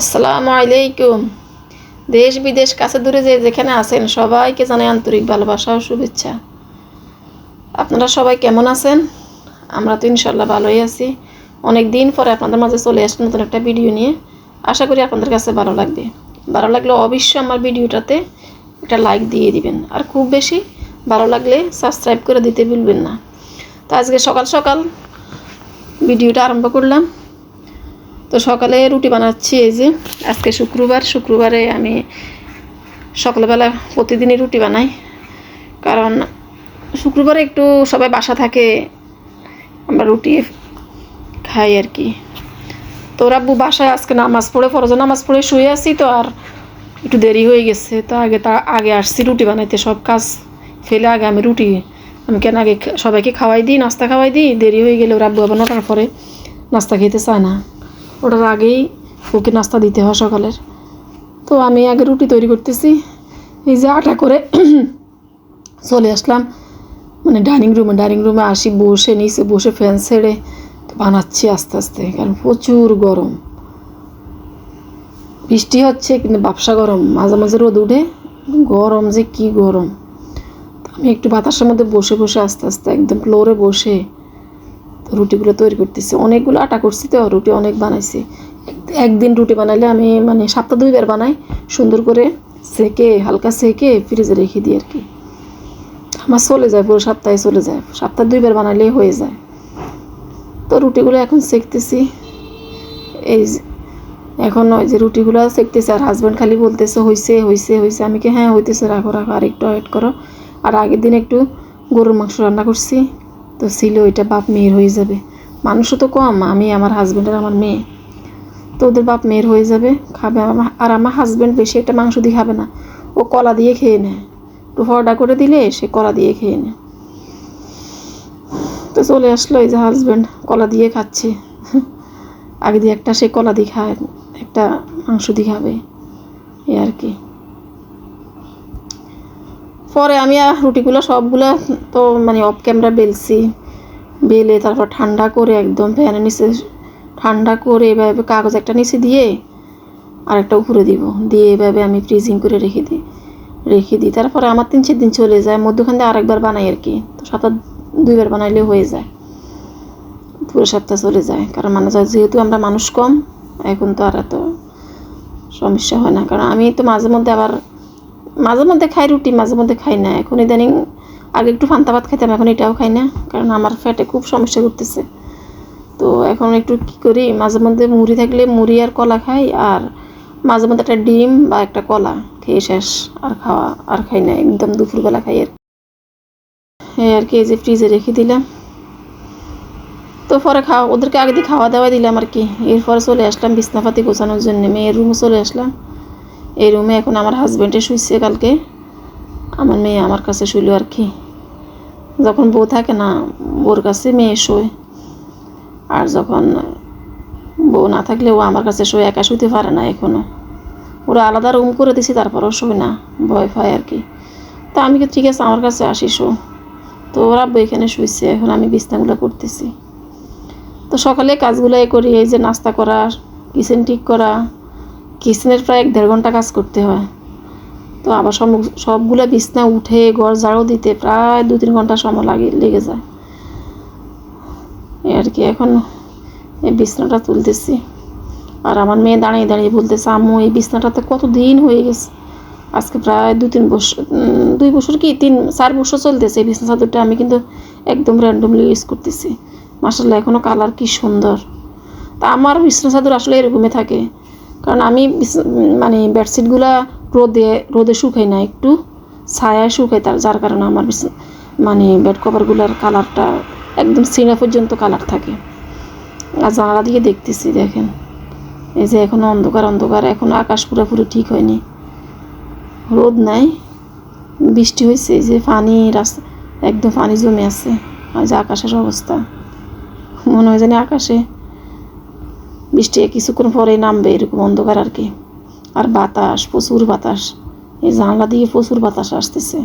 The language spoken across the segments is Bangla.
আসসালামু আলাইকুম। দেশ বিদেশ কাছে দূরে যে যেখানে আছেন, সবাইকে জানাই আন্তরিক ভালোবাসা ও শুভেচ্ছা। আপনারা সবাই কেমন আছেন? আমরা তো ইনশাল্লাহ ভালোই আছি। অনেক দিন পরে আপনাদের মাঝে চলে আসছি নতুন একটা ভিডিও নিয়ে। আশা করি আপনাদের কাছে ভালো লাগবে। ভালো লাগলে অবশ্যই আমার ভিডিওটাতে একটা লাইক দিয়ে দিবেন। আর খুব বেশি ভালো লাগলে সাবস্ক্রাইব করে দিতে ভুলবেন না। তো আজকে সকাল সকাল ভিডিওটা আরম্ভ করলাম। তো সকালে রুটি বানাচ্ছি এই যে। আজকে শুক্রবার, শুক্রবারে আমি সকালবেলা প্রতিদিনই রুটি বানাই। কারণ শুক্রবারে একটু সবাই বাসা থাকে, আমরা রুটি খাই আর কি। তো রাব্বু বাসায় আজকে নামাজ পড়ে, ফরজ নামাজ পড়ে শুয়ে আছি তো, আর একটু দেরি হয়ে গেছে। তো আগে তা, আগে আসছি রুটি বানাইতে, সব কাজ ফেলে আগে আমি রুটি, আমি কেন আগে সবাইকে খাওয়াই দিই, নাস্তা খাওয়াই দিই, দেরি হয়ে গেলে রাব্বু আবার নটার পরে নাস্তা খেতে চায় না। ওটার আগেই ওকে নাস্তা দিতে হয় সকালের। তো আমি আগে রুটি তৈরি করতেছি। এই যে আটা করে চলে আসলাম। মানে ডাইনিং রুমে ডাইনিং রুমে আসি, বসে, নিচে বসে ফ্যান ছেড়ে বানাচ্ছি আস্তে আস্তে, কারণ প্রচুর গরম। বৃষ্টি হচ্ছে, কিন্তু ব্যবসা গরম। মাঝে মাঝে রোদ উঠে, গরম যে কি গরম। আমি একটু বাতাসের মধ্যে বসে বসে আস্তে আস্তে একদম ফ্লোরে বসে রুটিগুলো তৈরি করতেছি। অনেকগুলো আটা করছি তো, রুটি অনেক বানাইছি। একদিন রুটি বানাইলে আমি মানে সপ্তাহ দুইবার বানাই, সুন্দর করে সেকে, হালকা সেকে ফ্রিজে রেখে দিই আর কি। আমার চলে যায়, পুরো সপ্তাহে চলে যায়। সপ্তাহ দুইবার বানাইলেই হয়ে যায়। তো রুটিগুলো এখন সেকতেছি। এই এখন ওই যে রুটিগুলো সেকতেছে আর হাজব্যান্ড খালি বলতেছে, হইছে হইছে হইছে। আমি কি হ্যাঁ হইতেছে, রাখো রাখো, আর একটু ওয়েট করো। আর আগের দিন একটু গরুর মাংস রান্না করছি। তো ছিল ওইটা বাপ মেয়ের হয়ে যাবে। মানুষও তো কম, আমি আমার হাজব্যান্ড আর আমার মেয়ে। তো ওদের বাপ মেয়ের হয়ে যাবে, খাবে আর আমার হাজব্যান্ড বেশি একটা মাংস দিয়ে খাবে না। ও কলা দিয়ে খেয়ে নেয়। একটু ফর্ডা করে দিলে সে কলা দিয়ে খেয়ে নেয়। তো চলে আসলো এই যে হাজব্যান্ড কলা দিয়ে খাচ্ছে। আগে দিয়ে একটা সে কলা দিয়ে খায়, একটা মাংস দিয়ে খাবে। এই আর কি। পরে আমি আর রুটিগুলো সবগুলো তো মানে অফ ক্যামেরা বেলছি। বেলে তারপর ঠান্ডা করে একদম ফ্যানের নিচে ঠান্ডা করে এভাবে কাগজ একটা নিচে দিয়ে আর একটা উপরে দিব। দিয়ে এভাবে আমি ফ্রিজিং করে রেখে দিই। রেখে দিই। তারপরে আমার তিন চার দিন চলে যায়। মধ্যখান দিয়ে আরেকবার বানাই আর কি। তো সপ্তাহ দুইবার বানাইলে হয়ে যায়। পুরো সপ্তাহ চলে যায়। কারণ মানে যেহেতু আমরা মানুষ কম, এখন তো আর এত সমস্যা হয় না। কারণ আমি তো মাঝে মধ্যে আবার মাঝে মধ্যে খাই রুটি মাঝে মধ্যে খাই না। এখন ইদানিং আগে একটু ফান্তা ভাত খাইতাম, এখন এটাও খাই না, কারণ আমার ফ্যাটে খুব সমস্যা করতেছে। তো এখন একটু কি করি মাঝে মধ্যে মুড়ি থাকলে মুড়ি আর কলা খাই, আর মাঝে মধ্যে একটা ডিম বা একটা কলা খেয়ে শেষ, আর খাওয়া, আর খাই না, একদম দুপুরবেলা খাই আর এই আর কি, এই যে ফ্রিজে রেখে দিলাম। তো পরে খাওয়া, ওদেরকে আগে দিয়ে খাওয়া দাওয়া দিলাম আর কি। এরপরে চলে আসলাম বিছনাপাতি গোছানোর জন্য, মেয়ের রুমে চলে আসলাম। এই রুমে এখন আমার হাজব্যান্ডে শুইছে কালকে। আমার মেয়ে আমার কাছে শুইল আর কি। যখন বউ থাকে না, বউর কাছে মেয়ে শোয়। আর যখন বউ না থাকলে ও আমার কাছে শোয়, একা শুইতে পারে না এখনও ওরা আলাদা রুম করে দিছি, তারপরও শোয় না, ভয় পায় আর কি। তা আমি ঠিক আছে, আমার কাছে আসি, শো। তো ওরা এখানে শুইছে, এখন আমি বিছনাগুলো করতেছি। তো সকালে কাজগুলো এ করি, এই যে নাস্তা করা কিচেন ঠিক করা কিচেনের প্রায় এক দেড় ঘণ্টা কাজ করতে হয়। তো আবার সব সবগুলো বিছনা উঠে ঘর ঝাড়ু দিতে প্রায় দু তিন ঘণ্টা সময় লাগে, লেগে যায়। আর কি, এখন এই বিছনাটা তুলতেছি। আর আমার মেয়ে দাঁড়িয়ে দাঁড়িয়ে বলতেছে, আম্মু, এই বিছনাটাতে কত দিন হয়ে গেছে? আজকে প্রায় দু তিন বছর দুই বছর কি, তিন, চার বছর চলতেছে এই বিছনা চাদরটা, আমি কিন্তু একদম র্যান্ডমলি ইউজ করতেছি। মাসাল্লাহ এখনও কালার কি সুন্দর। তা আমার বিছনা চাদর আসলে এরকমই থাকে। কারণ আমি মানে বেডশিটগুলা রোদে রোদে শুকাই না, একটু ছায়া শুকাই তার যার কারণে আমার মানে বেড কভারগুলোর কালারটা একদম সিনা পর্যন্ত কালার থাকে। আর জানালা দিয়ে দেখতেছি, দেখেন। এই যে এখনও অন্ধকার অন্ধকার, এখনও আকাশ পুরোপুরি ঠিক হয়নি। রোদ নাই, বৃষ্টি হয়েছে এই যে পানি রাস্তা একদম পানি জমে আছে। আর যে আকাশের অবস্থা, মনে হয় জানি আকাশে বৃষ্টি কিছুক্ষণ পরেই নামবে এরকম অন্ধকার আর কি। আর বাতাস, প্রচুর বাতাস। এই জানলা দিয়ে প্রচুর বাতাস আসতেছে।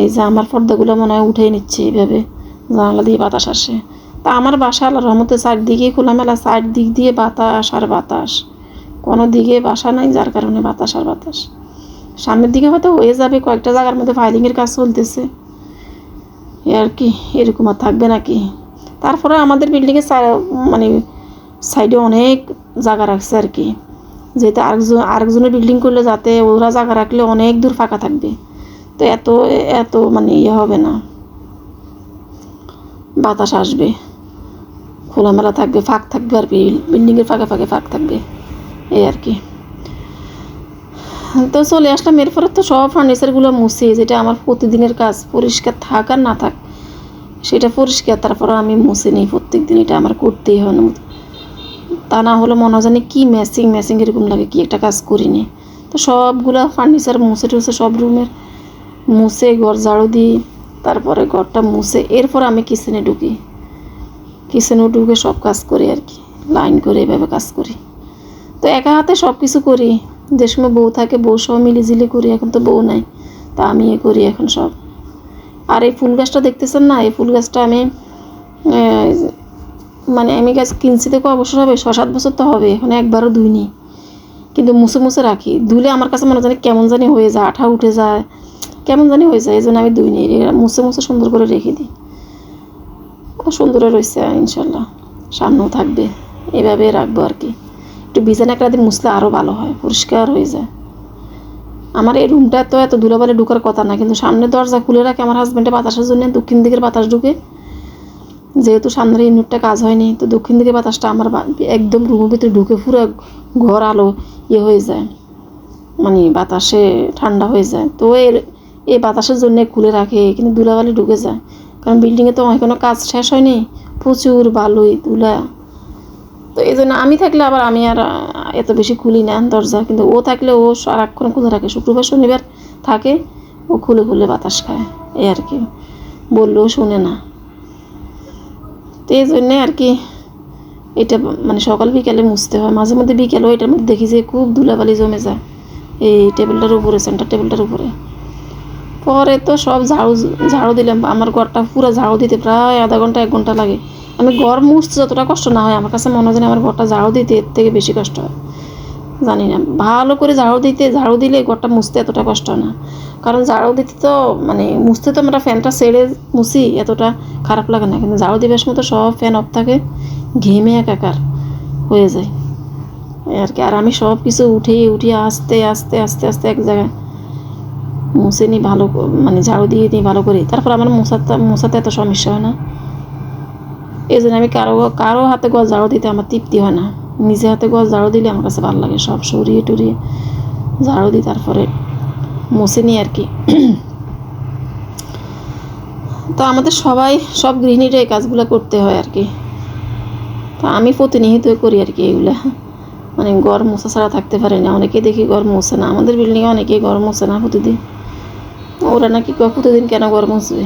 এই যে আমার পর্দাগুলো মনে হয় উঠে নিচ্ছে এইভাবে। জানলা দিয়ে বাতাস আসে। তা আমার বাসা আল্লাহ রহমতে চারদিকে খোলামেলা, চারদিক দিয়ে বাতাস আর বাতাস। কোনো দিকে বাসা নাই যার কারণে বাতাস আর বাতাস। সামনের দিকে হয়তো হয়ে যাবে, কয়েকটা জায়গার মধ্যে ফাইলিংয়ের কাজ চলতেছে। এ আর কি, এরকম আর থাকবে নাকি? তারপরে আমাদের বিল্ডিংয়ের মানে সাইডে অনেক জায়গা রাখছে আর কি। যেহেতু আরেকজন, আরেকজনের বিল্ডিং করলে যাতে ওরা জায়গা রাখলে অনেক দূর ফাঁকা থাকবে। তো এত এত মানে ইয়ে হবে না। বাতাস আসবে। খোলামেলা থাকবে, ফাঁক থাকবে আর বিল্ডিংয়ের ফাঁকে ফাঁকে ফাঁক থাকবে। এই আর কি। তো চলে আসলাম। এরপরে তো সব ফার্নিচারগুলো মুছে, যেটা আমার প্রতিদিনের কাজ, পরিষ্কার থাক আর না থাক। সেটা পরিষ্কার তারপরে আমি মুছে নিই প্রত্যেক দিন এটা আমার করতেই হয় না। তা না হলে মনে হয় জানি কী ম্যাচিং ম্যাচিং এরকম লাগে, কি একটা কাজ করিনি। তো সবগুলো ফার্নিচার মুছে টুছে সব রুমের, মুছে ঘর ঝাড়ু দিই, তারপরে ঘরটা মুছে, এরপর আমি কিচেনে ঢুকি। কিচেনে ঢুকে সব কাজ করি আর কি লাইন করে এভাবে কাজ করি। তো একা হাতে সব কিছু করি, যে সময় বউ থাকে বউ সব মিলিঝিলি করি, এখন তো বউ নাই, তা আমি এ করি এখন সব। আর এই ফুল গাছটা দেখতেছেন না? এই ফুল গাছটা আমি মানে আমি গাছ কিনছি থেকে অবসর হবে ছ সাত বছর তো হবে, এখন একবারও ধুইনি। কিন্তু মুছে মুছে রাখি। ধুলে আমার কাছে মনে জানি কেমন জানি হয়ে যায়, আঠা উঠে যায়। কেমন জানি হয়ে যায়, এই জন্য আমি ধুইনি। মুছে মুছে সুন্দর করে রেখে দিই। সুন্দর রয়েছে ইনশাল্লাহ সামনেও থাকবে। এভাবে রাখব আর কি। একটু বিছানা একটা দিন মুছলে আরও ভালো হয়, পরিষ্কার হয়ে যায়। আমার এই রুমটা তো এত ধুলাবালি ঢুকার কথা না, কিন্তু সামনে দরজা খুলে রাখে আমার হাজব্যান্ডে বাতাসের জন্য, দক্ষিণ দিকের বাতাস ঢুকে। যেহেতু সামনের ইউনিটটা কাজ হয়নি, তো দক্ষিণ দিকের বাতাসটা আমার একদম রুমের ভিতরে ঢুকে পুরো ঘর আলো ইয়ে হয়ে যায়। মানে বাতাসে ঠান্ডা হয়ে যায়। তো এর এই বাতাসের জন্য খুলে রাখে, কিন্তু ধুলাবালি ঢুকে যায়। কারণ বিল্ডিংয়ে তো এখনও কাজ শেষ হয়নি। প্রচুর বালুই ধুলা তো এই জন্য আমি থাকলে আবার আমি আর এত বেশি খুলি না দরজা। কিন্তু ও থাকলে ও সারাক্ষণ খুলে রাখে শুক্রবার, শনিবার থাকে, ও খুলে খুলে বাতাস খায়। এই আর কি। বললেও শোনে না। তো এই জন্যে আর কি এটা মানে সকাল বিকালে মুছতে হয়। মাঝে মধ্যে বিকেলেও এটার মধ্যে দেখি যে খুব ধুলাবালি জমে যায় এই টেবিলটার উপরে, সেন্টার টেবিলটার উপরে। পরে তো সব ঝাড়ু ঝাড়ু দিলাম। আমার ঘরটা পুরো ঝাড়ু দিতে প্রায় আধা ঘণ্টা, এক ঘণ্টা লাগে। আমি ঘর মুছতে যতটা কষ্ট না হয়, আমার কাছে মনে হয় আমার ঘরটা ঝাড়ু দিতে এর থেকে বেশি কষ্ট হয়। জানি না, ভালো করে ঝাড়ু দিতে, ঝাড়ু দিলে ঘরটা মুছতে এতটা কষ্ট হয় না। কারণ ঝাড়ু দিতে তো মানে মুছতে তো আমরা ফ্যানটা ছেড়ে মুছি, এতটা খারাপ লাগে না। কিন্তু ঝাড়ু দিবার সময় তো সব ফ্যান অফ থাকে, ঘেমে একাকার হয়ে যায়। আর কি, আর আমি সব কিছু উঠিয়ে উঠিয়ে আস্তে আস্তে আস্তে আস্তে এক জায়গায় মুছে নিই, ভালো মানে ঝাড়ু দিয়ে নিই, ভালো করে তারপর আমার মশাতে মশাতে এত সমস্যা হয় না। এই জন্য আমি কারও কারও হাতে গোয়া ঝাড়ু দিতে আমার তৃপ্তি হয় না। নিজে হাতে গোয়া ঝাড়ু দিলে আমার কাছে ভালো লাগে, সব সরিয়ে টরিয়ে ঝাড়ু দিই, তারপরে মুছে নিই আর কি। তো আমাদের সবাই, সব গৃহিণীরা এই কাজগুলো করতে হয় আর কি। তো আমি প্রতিনিয়ত করি আর কি এগুলা মানে গড় মোছা ছাড়া থাকতে পারে না অনেকে দেখি গড় মোছে না। আমাদের বিল্ডিংয়ে অনেকেই গড় মোছে না প্রতিদিন। ওরা নাকি প্রতিদিন কেন গড় মুছবে?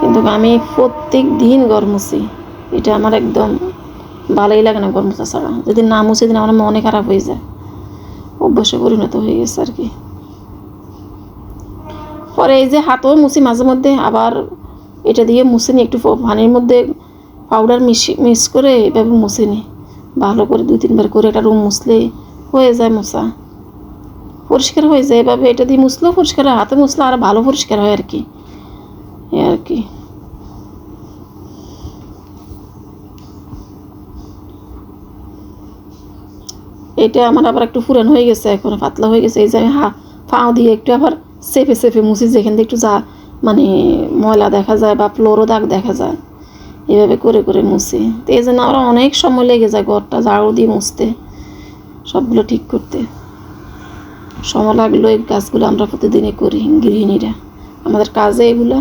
কিন্তু আমি প্রত্যেক দিন গড় মুছি। এটা আমার একদম ভালোই লাগে না গড় মোছা ছাড়া যেদিন না মুছে দিন আমার মনে খারাপ হয়ে যায়। অভ্যাসে পরিণত হয়ে গেছে আর কি। পরে এই যে হাতও মুছি মাঝে মধ্যে, আবার এটা দিয়ে মুছে নিই একটু পানির মধ্যে পাউডার মিশি মিক্স করে এভাবে মুছে নিই। ভালো করে দুই তিনবার করে একটা রুম মুছলে হয়ে যায় মোছা। পরিষ্কার হয়ে যায়। এভাবে এটা দিয়ে মুছলেও পরিষ্কার হয়। হাতে মুছলে আরও ভালো পরিষ্কার হয় আর কি। আর কি। এটা আমার আবার একটু ফুরান হয়ে গেছে, এখন পাতলা হয়ে গেছে, এই যে আমি হা পাও দিয়ে একটু আবার চেপে চেপে মুছি, যেখান থেকে একটু যা মানে ময়লা দেখা যায় বা ফ্লোরও দাগ দেখা যায়, এভাবে করে করে মুছি। তো এই জন্য আমার অনেক সময় লেগে যায় ঘরটা ঝাড়ু দিয়ে মুছতে, সবগুলো ঠিক করতে। সময় লাগল এই কাজগুলো আমরা প্রতিদিনই করি, গৃহিণীরা। আমাদের কাজে এগুলো।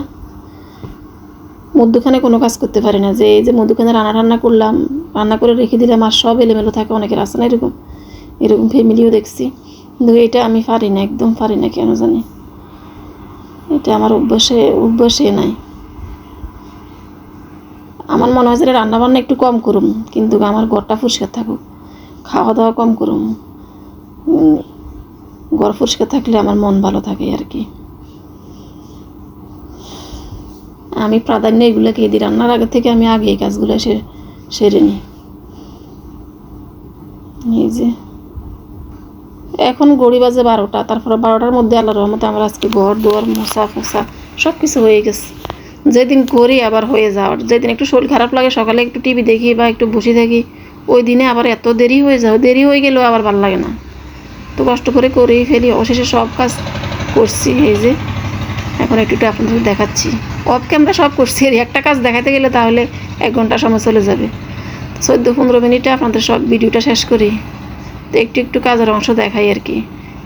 মধ্যখানে কোনো কাজ করতে পারি না, যে এই যে মধ্যখানে রান্না রান্না করলাম, রান্না করে রেখে দিলাম আর সব এলোমেলো থাকে অনেকের আছে না এরকম? এরকম ফ্যামিলিও দেখছি। কিন্তু এটা আমি পারি না, একদম পারি না কেন জানি। এটা আমার অভ্যাসে অভ্যাসে নাই। আমার মনে হয় যে রান্না বান্না একটু কম করুম, কিন্তু আমার ঘরটা পরিষ্কার থাকুক। খাওয়া দাওয়া কম করুম। ঘর পরিষ্কার থাকলে আমার মন ভালো থাকে আর কি। আমি প্রাধান্য এগুলোকে দিই। রান্নার আগে থেকে আমি আগে এই কাজগুলো সেরে নিই। এই যে। এখন গড়ি বাজে বারোটা, তারপরে বারোটার মধ্যে আল্লাহ রহমতে আমার আজকে ঘর, দুয়ার মোসা ফোসা সব কিছু হয়ে গেছে। যেদিন করি আবার হয়ে যাওয়ার, যেদিন একটু শরীর খারাপ লাগে, সকালে একটু টিভি দেখি বা একটু বসে থাকি, ওই দিনে আবার এত দেরি হয়ে যাও দেরি হয়ে গেলেও আবার ভালো লাগে না। তো কষ্ট করে করেই ফেলি, অবশেষে সব কাজ করছি, এই যে এখন একটু একটু আপনাদের দেখাচ্ছি। অফ ক্যামেরা সব করছি, আর একটা কাজ দেখাতে গেলে তাহলে এক ঘণ্টা সময় চলে যাবে। চোদ্দ, পনেরো মিনিটে আপনাদের সব ভিডিওটা শেষ করি। একটু একটু কাজের অংশ দেখাই আর কি।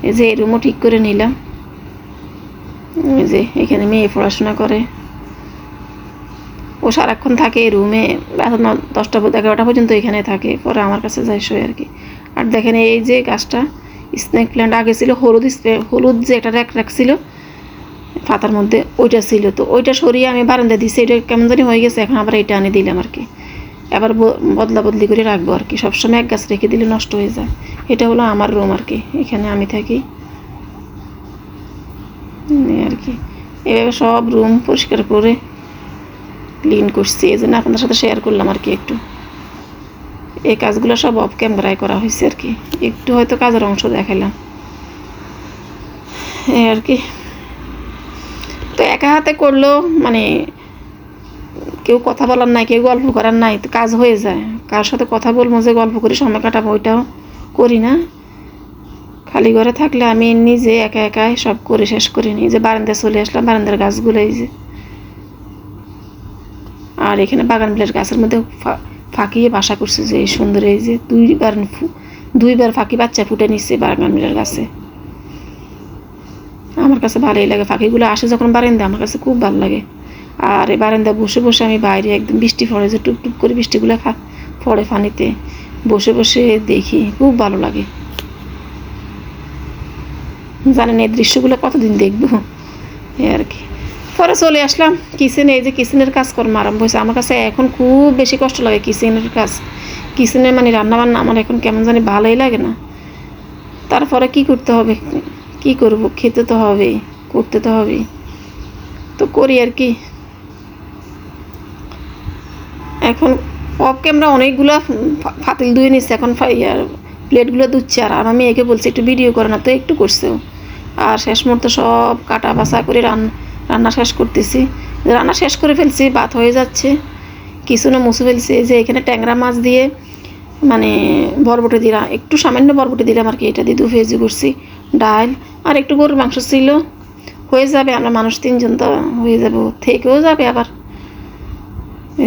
এই যে এই রুমও ঠিক করে নিলাম। এই যে এখানে মেয়ে পড়াশোনা করে। ও সারাক্ষণ থাকে রুমে রাত দশটা এগারোটা পর্যন্ত এখানে থাকে। পরে আমার কাছে যায় শোয় আর কি। আর দেখেন এই যে গাছটা স্নেক প্ল্যান্ট আগে ছিল, হলুদ হলুদ যে একটা র্যাক রাখছিল পাতার মধ্যে ওইটা ছিল। তো ওইটা সরিয়ে আমি বারান্দা দিছি, এটা কেমন জানি হয়ে গেছে, এখন আবার এটা আনি দিলাম আর কি। এবার বদলা বদলি করে রাখব আর কি। সবসময় এক গাছ রেখে দিলে নষ্ট হয়ে যায়। এটা হলো আমার রুম আর কি। এখানে আমি থাকি। আর কি। এভাবে সব রুম পরিষ্কার করে ক্লিন করছি। এই জন্য আপনাদের সাথে শেয়ার করলাম আর কি একটু। এই কাজগুলো সব অফ ক্যামেরায় করা হয়েছে আর কি। একটু হয়তো কাজের অংশ দেখালাম। আর কি। তো একা হাতে করলেও মানে কেউ কথা বলার নাই, কেউ গল্প করার নাই, তো কাজ হয়ে যায়। কার সাথে কথা বলব যে গল্প করি, সময় কাটাবো, ওইটাও করি না। খালি ঘরে থাকলে আমি নিজে একা একাই সব করে শেষ করে নিই যে বারান্দায় চলে আসলাম, বারান্দার গাছগুলো এই যে। আর এখানে বাগান বিলের গাছের মধ্যে ফাঁকিয়ে বাসা করছে যে সুন্দর এই যে দুইবার দুইবার ফাঁকি বাচ্চা ফুটে নিচ্ছে বাগান বিলাস গাছে। আমার কাছে ভালোই লাগে পাখিগুলো আসে যখন বারান্দা আমার কাছে খুব ভালো লাগে। আর এই বারান্দা বসে বসে আমি বাইরে একদম বৃষ্টি পড়ে যে টুপ করে বৃষ্টিগুলো পড়ে পানিতে। বসে বসে দেখি, খুব ভালো লাগে। জানেন এই দৃশ্যগুলো কতদিন দেখব? এই আর কি। পরে চলে আসলাম কিচেনে, এই যে কিচেনের কাজকর্ম আরম্ভ হয়েছে। আমার কাছে এখন খুব বেশি কষ্ট লাগে কিচেনের কাজ। কিচেনে মানে রান্না বান্না আমার এখন কেমন জানি ভালোই লাগে না। তারপরে কি করতে হবে? কি করব? খেতে তো হবে করতে তো হবে তো করি আর কি। এখন অফ ক্যামেরা অনেকগুলো ফাতিল ধুয়ে নিচ্ছে এখন প্লেটগুলো ধুচ্ছে আর আমি একে বলছি, একটু ভিডিও করে না তো, একটু করছেও আর শেষ মুহূর্তে সব কাটা বাছা করে রান, রান্না শেষ করতেছি। রান্না শেষ করে ফেলছি, ভাত হয়ে যাচ্ছে। কিছু না মুছে ফেলছি যে এখানে ট্যাংরা মাছ দিয়ে মানে বরবটি দিলাম। একটু সামান্য বরবটি দিলাম আর কি, এটা দিয়ে দু ভেজি করছি। ডাল আর একটু গরুর মাংস ছিল। হয়ে যাবে, আমরা মানুষ তিনজন তো, হয়ে যাবে, থেকেও যাবে আবার।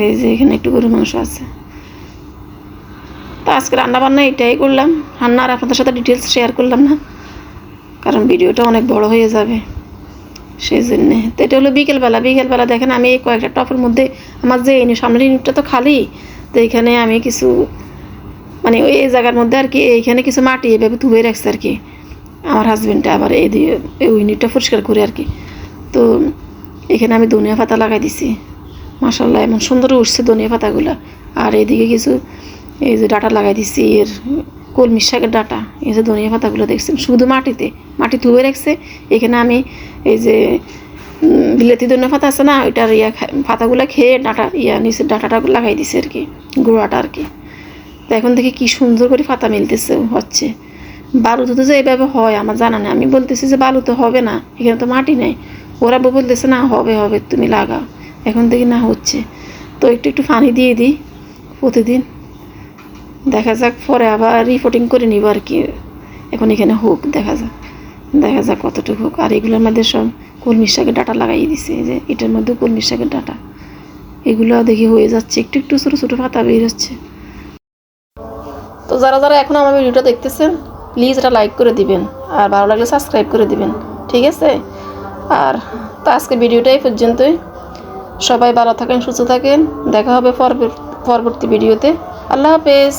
এই যে এখানে একটু গরুর মাংস আছে। তো আজকে রান্না বান্না এটাই করলাম। রান্না আর আপনাদের সাথে ডিটেলস শেয়ার করলাম না, কারণ ভিডিওটা অনেক বড় হয়ে যাবে। সেই জন্যে তো এটা হলো বিকেলবেলা। বিকেলবেলা দেখেন আমি এই কয়েকটা টপের মধ্যে আমার যে ইউনিট সামনের ইউনিটটা তো খালি, তো এখানে আমি কিছু মানে ওই এই জায়গার মধ্যে আর কি এইখানে কিছু মাটি এভাবে ধুয়ে রাখছে আর কি। আমার হাজব্যান্ডটা আবার এই দিয়ে এই ইউনিটটা পরিষ্কার করে আর কি। তো এখানে আমি ধনিয়া পাতা লাগাই দিছি। মাসাল্লাহ এমন সুন্দর উঠছে ধনিয়া পাতাগুলো। আর এদিকে কিছু, এই যে ডাটা লাগাই দিছি, এর কলমি শাকের ডাটা, এই যে ধনিয়া পাতাগুলো দেখছেন, শুধু মাটিতে, মাটি ধুয়ে রাখছে। এখানে আমি এই যে বিলেতি ধনিয়া পাতা আছে না, ওইটার ইয়া পাতাগুলো খেয়ে ডাটা, ইয়া নিচে ডাটাটা লাগাই দিছে আর কি, গুঁড়াটা আর কি। তো এখন দেখি কি সুন্দর করে পাতা মিলতেছে, হচ্ছে। বালুতে তো যে এইভাবে হয়, আমার জানা নেই। আমি বলতেছি যে বালুতে হবে না, এখানে তো মাটি নেই। ওরা বলতেছে, না, হবে হবে, তুমি লাগাও। এখন দেখি না হচ্ছে। তো একটু একটু পানি দিয়ে দিই প্রতিদিন। দেখা যাক পরে আবার রিপোর্টিং করে নিব আর কি। এখন এখানে হোক, দেখা যাক। দেখা যাক কতটুকু হোক। আর এগুলোর মধ্যে সব কলমি শাকের ডাটা লাগাই দিছে যে এটার মধ্যে কলমি শাকের ডাটা। এগুলো দেখি হয়ে যাচ্ছে। একটু একটু ছোটো ছোটো পাতা বের হচ্ছে। তো যারা যারা এখন আমার ভিডিওটা দেখতেছেন প্লিজ এটা লাইক করে দিবেন। আর ভালো লাগলে সাবস্ক্রাইব করে দিবেন। ঠিক আছে? আর তো আজকে ভিডিওটা এই পর্যন্তই। সবাই ভালো থাকেন সুস্থ থাকেন। দেখা হবে পরবর্তী ভিডিওতে। আল্লাহ হাফেজ।